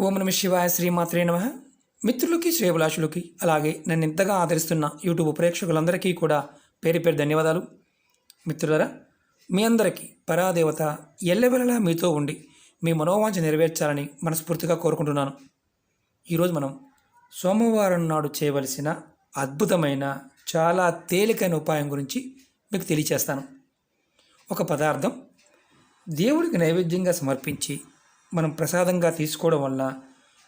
ఓం నమ శివాయ శ్రీమాత్రే నమ. మిత్రులకి శ్రేయభిలాషులకి అలాగే నన్ను ఇంతగా ఆదరిస్తున్న యూట్యూబ్ ప్రేక్షకులందరికీ కూడా పేరు పేరు ధన్యవాదాలు. మిత్రులరా మీ అందరికీ పరాదేవత ఎల్లవెల్లలా మీతో ఉండి మీ మనోవాంఛ నెరవేర్చాలని మనస్ఫూర్తిగా కోరుకుంటున్నాను. ఈరోజు మనం సోమవారం నాడు చేయవలసిన అద్భుతమైన చాలా తేలికైన ఉపాయం గురించి మీకు తెలియచేస్తాను. ఒక పదార్థం దేవుడికి నైవేద్యంగా సమర్పించి మనం ప్రసాదంగా తీసుకోవడం వల్ల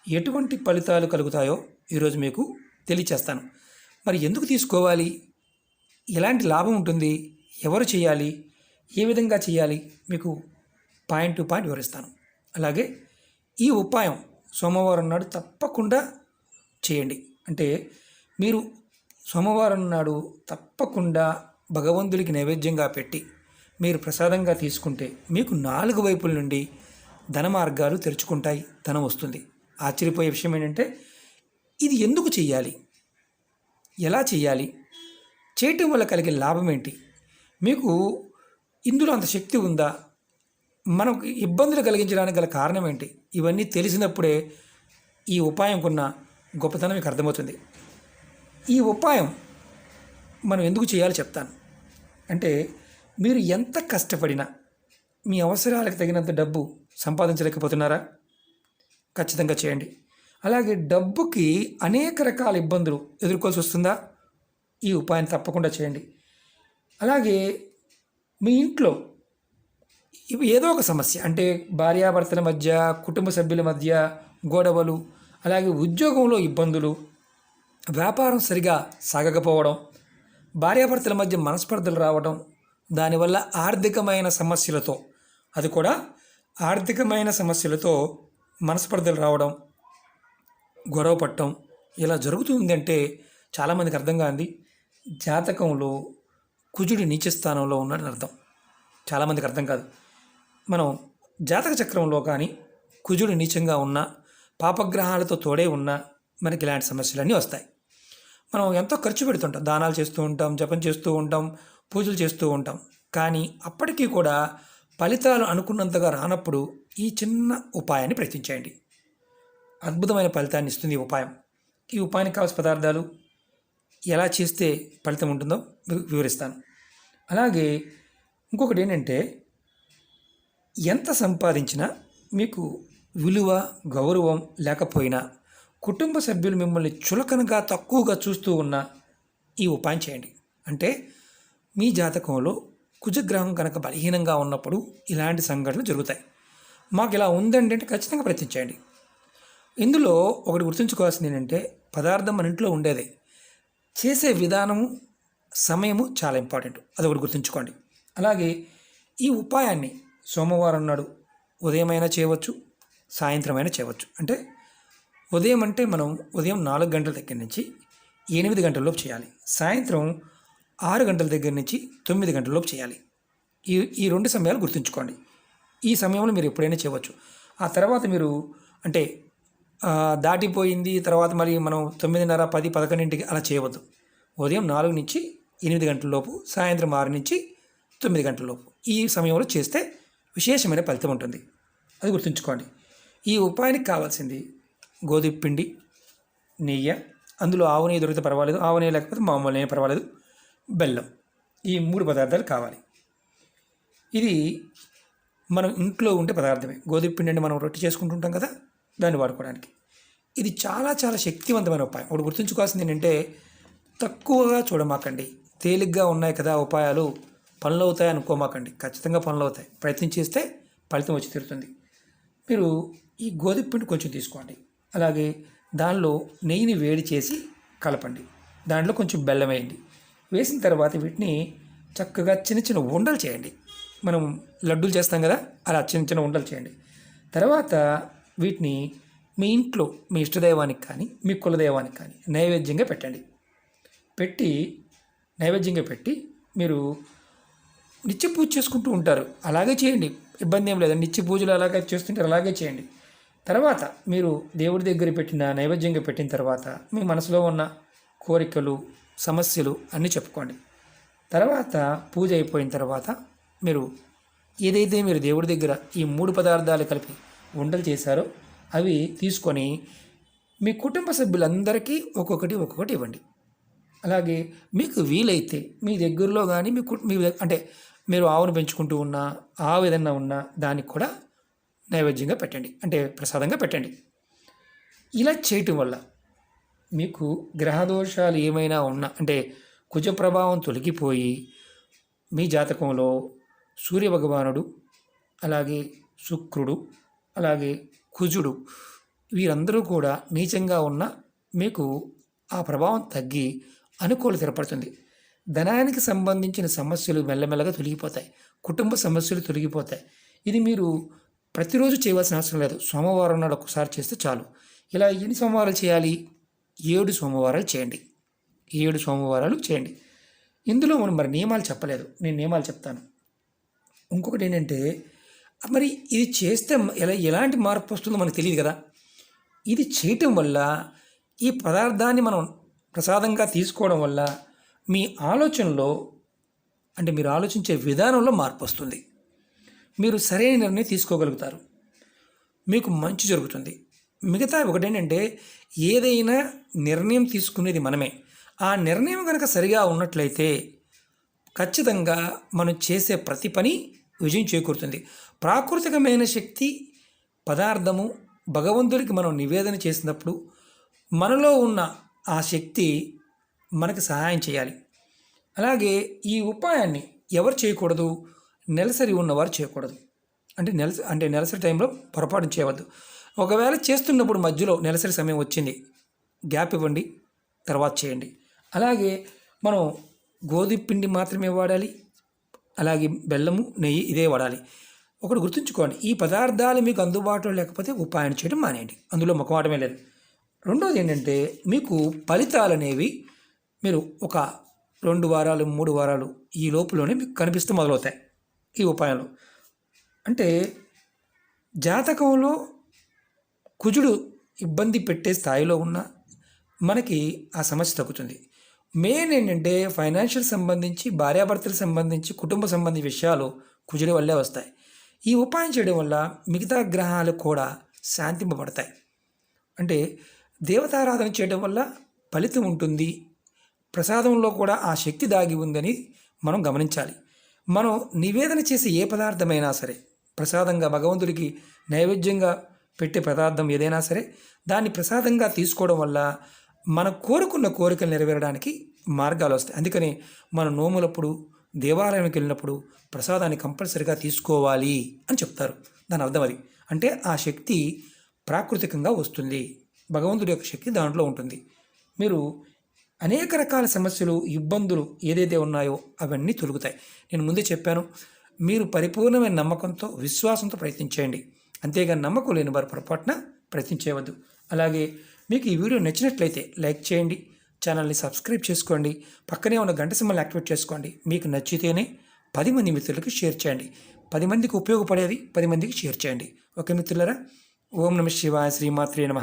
ఎటువంటి ఫలితాలు కలుగుతాయో ఈరోజు మీకు తెలియచేస్తాను. మరి ఎందుకు తీసుకోవాలి? ఎలాంటి లాభం ఉంటుంది? ఎవరు చేయాలి? ఏ విధంగా చేయాలి? మీకు పాయింట్ టు పాయింట్ వివరిస్తాను. అలాగే ఈ ఉపాయం సోమవారం నాడు తప్పకుండా చేయండి. అంటే మీరు సోమవారం నాడు తప్పకుండా భగవంతుడికి నైవేద్యంగా పెట్టి మీరు ప్రసాదంగా తీసుకుంటే మీకు నాలుగు వైపుల నుండి ధన మార్గాలు తెరుచుకుంటాయి ధనం వస్తుంది. ఆశ్చర్యపోయే విషయం ఏంటంటే ఇది ఎందుకు చెయ్యాలి? ఎలా చేయాలి చేయటం వల్ల కలిగే లాభం ఏంటి? మీకు ఇందులో అంత శక్తి ఉందా? మనకు ఇబ్బందులు కలిగించడానికి గల కారణం ఏంటి? ఇవన్నీ తెలిసినప్పుడే ఈ ఉపాయం కొన్న గొప్పతనం మీకు అర్థమవుతుంది. ఈ ఉపాయం మనం ఎందుకు చేయాలో చెప్తాను. అంటే మీరు ఎంత కష్టపడినా మీ అవసరాలకు తగినంత డబ్బు సంపాదించలేకపోతున్నారా? ఖచ్చితంగా చేయండి. అలాగే డబ్బుకి అనేక రకాల ఇబ్బందులు ఎదుర్కోవాల్సి వస్తుందా? ఈ ఉపాయం తప్పకుండా చేయండి. అలాగే మీ ఇంట్లో ఏదో ఒక సమస్య. అంటే భార్యాభర్తల మధ్య కుటుంబ సభ్యుల మధ్య గొడవలు అలాగే ఉద్యోగంలో ఇబ్బందులు వ్యాపారం సరిగా సాగకపోవడం భార్యాభర్తల మధ్య మనస్పర్ధలు రావడం దానివల్ల ఆర్థికమైన సమస్యలతో అది కూడా ఆర్థికమైన సమస్యలతో మనస్పర్ధలు రావడం గొడవ పట్టడం ఇలా జరుగుతుందంటే చాలామందికి అర్థం కాంది. జాతకంలో కుజుడి నీచ స్థానంలో ఉన్నాడని అర్థం. చాలామందికి అర్థం కాదు. మనం జాతక చక్రంలో కానీ కుజుడు నీచంగా ఉన్న పాపగ్రహాలతో తోడే ఉన్న మనకి ఇలాంటి సమస్యలన్నీ వస్తాయి. మనం ఎంతో ఖర్చు పెడుతుంటాం. దానాలు చేస్తూ ఉంటాం జపం చేస్తూ ఉంటాం పూజలు చేస్తూ ఉంటాం. కానీ అప్పటికీ కూడా ఫలితాలు అనుకున్నంతగా రానప్పుడు ఈ చిన్న ఉపాయాన్ని ప్రయత్నించేయండి. అద్భుతమైన ఫలితాన్ని ఇస్తుంది ఈ ఉపాయం. ఈ ఉపాయానికి కావాల్సిన పదార్థాలు ఎలా చేస్తే ఫలితం ఉంటుందో వివరిస్తాను. అలాగే ఇంకొకటి ఏంటంటే ఎంత సంపాదించినా మీకు విలువ గౌరవం లేకపోయినా కుటుంబ సభ్యులు మిమ్మల్ని చులకనగా తక్కువగా చూస్తూ ఉన్న ఈ ఉపాయం చేయండి. అంటే మీ జాతకంలో కుజగ్రహం కనుక బలహీనంగా ఉన్నప్పుడు ఇలాంటి సంఘటనలు జరుగుతాయి. మాకు ఇలా ఉందండి అంటే ఖచ్చితంగా ప్రయత్నించండి ఇందులో ఒకటి గుర్తుంచుకోవాల్సింది ఏంటంటే పదార్థం మన ఇంట్లో ఉండేదే. చేసే విధానము సమయము చాలా ఇంపార్టెంట్. అదొకటి గుర్తుంచుకోండి. అలాగే ఈ ఉపాయాన్ని సోమవారం నాడు ఉదయమైనా చేయవచ్చు సాయంత్రమైనా చేయవచ్చు. అంటే ఉదయం అంటే మనం ఉదయం నాలుగు గంటల దగ్గర నుంచి ఎనిమిది గంటల్లోపు చేయాలి. సాయంత్రం ఆరు గంటల దగ్గర నుంచి తొమ్మిది గంటలలోపు చేయాలి. ఈ ఈ రెండు సమయాలు గుర్తుంచుకోండి. ఈ సమయంలో మీరు ఎప్పుడైనా చేయవచ్చు. ఆ తర్వాత మీరు అంటే దాటిపోయింది తర్వాత మరి మనం తొమ్మిదిన్నర పది పదకొండింటికి అలా చేయవద్దు. ఉదయం నాలుగు నుంచి ఎనిమిది గంటల లోపు సాయంత్రం ఆరు నుంచి తొమ్మిది గంటల లోపు. ఈ సమయంలో చేస్తే విశేషమైన ఫలితం ఉంటుంది. అది గుర్తుంచుకోండి. ఈ ఉపాయానికి కావాల్సింది గోధుమ పిండి నెయ్యి అందులో ఆవు నెయ్యి దొరికితే పర్వాలేదు. ఆవు నెయ్యి లేకపోతే మామూలు నెయ్యి పర్వాలేదు. బెల్లం ఈ మూడు పదార్థాలు కావాలి. ఇది మనం ఇంట్లో ఉండే పదార్థమే. గోధుమ పిండిని మనం రొట్టె చేసుకుంటుంటాం కదా దాన్ని వాడుకోవడానికి. ఇది చాలా చాలా శక్తివంతమైన ఉపాయం. ఒకటి గుర్తుంచుకోవాల్సింది ఏంటంటే తక్కువగా చూడమాకండి. తేలిగ్గా ఉన్నాయి కదా ఉపాయాలు పనులు అవుతాయి అనుకోమాకండి. ఖచ్చితంగా పనులు అవుతాయి. ప్రయత్నం చేస్తే ఫలితం వచ్చి తీరుతుంది. మీరు ఈ గోధుమ పిండి కొంచెం తీసుకోండి. అలాగే దానిలో నెయ్యిని వేడి చేసి కలపండి. దాంట్లో కొంచెం బెల్లం వేయండి. వేసిన తర్వాత వీటిని చక్కగా చిన్న చిన్న ఉండలు చేయండి. మనం లడ్డూలు చేస్తాం కదా అలా చిన్న చిన్న ఉండలు చేయండి. తర్వాత వీటిని మీ ఇంట్లో మీ ఇష్టదైవానికి కానీ మీ కులదైవానికి కానీ నైవేద్యంగా పెట్టండి. పెట్టి నైవేద్యంగా పెట్టి మీరు నిత్య పూజ చేసుకుంటూ ఉంటారు. అలాగే చేయండి. ఇబ్బంది ఏం లేదు. నిత్య పూజలు అలాగే చేస్తుంటారు అలాగే చేయండి. తర్వాత మీరు దేవుడి దగ్గర పెట్టిన నైవేద్యంగా పెట్టిన తర్వాత మీ మనసులో ఉన్న కోరికలు సమస్యలు అన్నీ చెప్పుకోండి. తర్వాత పూజ అయిపోయిన తర్వాత మీరు ఏదైతే మీరు దేవుడి దగ్గర ఈ మూడు పదార్థాలు కలిపి ఉండలు చేశారో అవి తీసుకొని మీ కుటుంబ సభ్యులందరికీ ఒక్కొక్కటి ఒక్కొక్కటి ఇవ్వండి. అలాగే మీకు వీలైతే మీ దగ్గరలో కానీ మీ కు- మీ అంటే మీరు ఆవును పెంచుకుంటూ ఉన్నా ఆవు ఏదన్నా ఉన్నా దానికి కూడా నైవేద్యంగా పెట్టండి. అంటే ప్రసాదంగా పెట్టండి. ఇలా చేయటం వల్ల మీకు గ్రహదోషాలు ఏమైనా ఉన్నా అంటే కుజ ప్రభావం తొలగిపోయి మీ జాతకంలో సూర్యభగవానుడు అలాగే శుక్రుడు అలాగే కుజుడు వీరందరూ కూడా నీచంగా ఉన్న మీకు ఆ ప్రభావం తగ్గి అనుకూలత ఏర్పడుతుంది. ధనానికి సంబంధించిన సమస్యలు మెల్లమెల్లగా తొలగిపోతాయి. కుటుంబ సమస్యలు తొలగిపోతాయి. ఇది మీరు ప్రతిరోజు చేయవలసిన అవసరం లేదు. సోమవారం నాడు ఒకసారి చేస్తే చాలు. ఇలా ఎన్ని సోమవారాలు చేయాలి? ఏడు సోమవారాలు చేయండి. ఏడు సోమవారాలు చేయండి. ఇందులో మనం మరి నియమాలు చెప్పలేదు. నేను నియమాలు చెప్తాను. ఇంకొకటి ఏంటంటే మరి ఇది చేస్తే ఎలా ఎలాంటి మార్పు వస్తుందో మనకు తెలియదు కదా. ఇది చేయటం వల్ల ఈ పదార్థాన్ని మనం ప్రసాదంగా తీసుకోవడం వల్ల మీ ఆలోచనలో అంటే మీరు ఆలోచించే విధానంలో మార్పు వస్తుంది. మీరు సరైన నిర్ణయం తీసుకోగలుగుతారు. మీకు మంచి జరుగుతుంది. మిగతా ఒకటేంటంటే ఏదైనా నిర్ణయం తీసుకునేది మనమే. ఆ నిర్ణయం కనుక సరిగా ఉన్నట్లయితే ఖచ్చితంగా మనం చేసే ప్రతి పని విజయం చేకూరుతుంది. ప్రాకృతికమైన శక్తి పదార్థము భగవంతుడికి మనం నివేదన చేసినప్పుడు మనలో ఉన్న ఆ శక్తి మనకు సహాయం చేయాలి. అలాగే ఈ ఉపాయాన్ని ఎవరు చేయకూడదు? నెలసరి ఉన్నవారు చేయకూడదు. అంటే నెలసరి అంటే నెలసరి టైంలో పొరపాటు చేయవద్దు. ఒకవేళ చేస్తున్నప్పుడు మధ్యలో నెలసరి సమయం వచ్చింది గ్యాప్ ఇవ్వండి తర్వాత చేయండి. అలాగే మనం గోధుమ పిండి మాత్రమే వాడాలి అలాగే బెల్లము నెయ్యి ఇదే వాడాలి. ఒకటి గుర్తుంచుకోండి ఈ పదార్థాలు మీకు అందుబాటులో లేకపోతే ఉపాయం చేయడం మానేయండి. అందులో ముఖమాటమే లేదు. రెండోది ఏంటంటే మీకు ఫలితాలు అనేవి మీరు ఒక రెండు వారాలు మూడు వారాలు ఈ లోపులోనే మీకు కనిపిస్తూ మొదలవుతాయి. ఈ ఉపాయాలు. అంటే జాతకంలో కుజుడు ఇబ్బంది పెట్టే స్థాయిలో ఉన్న మనకి ఆ సమస్య తగ్గుతుంది. మెయిన్ ఏంటంటే ఫైనాన్షియల్ సంబంధించి భార్యాభర్తలకు సంబంధించి కుటుంబ సంబంధించి విషయాలు కుజుడి వల్లే వస్తాయి. ఈ ఉపాయం చేయడం వల్ల మిగతా గ్రహాలు కూడా శాంతింపబడతాయి. అంటే దేవతారాధన చేయడం వల్ల ఫలితం ఉంటుంది. ప్రసాదంలో కూడా ఆ శక్తి దాగి ఉందని మనం గమనించాలి. మనం నివేదన చేసే ఏ పదార్థమైనా సరే ప్రసాదంగా భగవంతుడికి నైవేద్యంగా పెట్టే పదార్థం ఏదైనా సరే దాన్ని ప్రసాదంగా తీసుకోవడం వల్ల మనం కోరుకున్న కోరికలు నెరవేరడానికి మార్గాలు వస్తాయి. అందుకని మన నోములప్పుడు దేవాలయానికి వెళ్ళినప్పుడు ప్రసాదాన్ని కంపల్సరిగా తీసుకోవాలి అని చెప్తారు. దాని అర్థం అది. అంటే ఆ శక్తి ప్రాకృతికంగా వస్తుంది. భగవంతుడి యొక్క శక్తి దాంట్లో ఉంటుంది. మీరు అనేక రకాల సమస్యలు ఇబ్బందులు ఏదైతే ఉన్నాయో అవన్నీ తొలుగుతాయి. నేను ముందే చెప్పాను మీరు పరిపూర్ణమైన నమ్మకంతో విశ్వాసంతో ప్రయత్నించేయండి. అంతేగాని నమ్మకం లేని వారు పొరపాటున ప్రయత్నించేయవద్దు. అలాగే మీకు ఈ వీడియో నచ్చినట్లయితే లైక్ చేయండి ఛానల్ని సబ్స్క్రైబ్ చేసుకోండి పక్కనే ఉన్న గంట సింబల్ యాక్టివేట్ చేసుకోండి. మీకు నచ్చితేనే పది మంది మిత్రులకు షేర్ చేయండి. పది మందికి ఉపయోగపడేది పది మందికి షేర్ చేయండి. ఓకే మిత్రులరా ఓం నమ శివాయ శ్రీమాత్రే నమ.